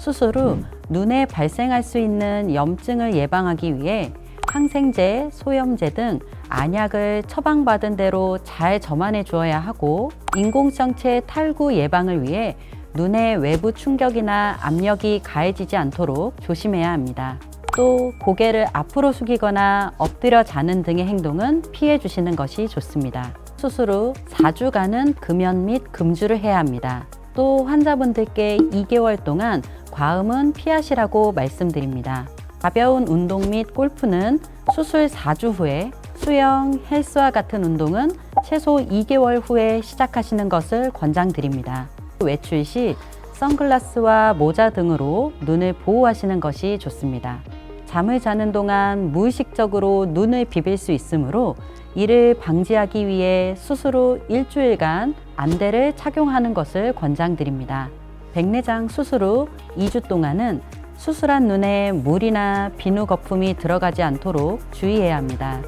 수술 후 눈에 발생할 수 있는 염증을 예방하기 위해 항생제, 소염제 등 안약을 처방받은 대로 잘 점안해 주어야 하고 인공성체 탈구 예방을 위해 눈의 외부 충격이나 압력이 가해지지 않도록 조심해야 합니다. 또 고개를 앞으로 숙이거나 엎드려 자는 등의 행동은 피해 주시는 것이 좋습니다. 수술 후 4주간은 금연 및 금주를 해야 합니다. 또 환자분들께 2개월 동안 과음은 피하시라고 말씀드립니다. 가벼운 운동 및 골프는 수술 4주 후에 수영, 헬스와 같은 운동은 최소 2개월 후에 시작하시는 것을 권장드립니다. 외출 시 선글라스와 모자 등으로 눈을 보호하시는 것이 좋습니다. 잠을 자는 동안 무의식적으로 눈을 비빌 수 있으므로 이를 방지하기 위해 후 일주일간 안대를 착용하는 것을 권장드립니다. 백내장 수술 후 2주 동안은 수술한 눈에 물이나 비누 거품이 들어가지 않도록 주의해야 합니다.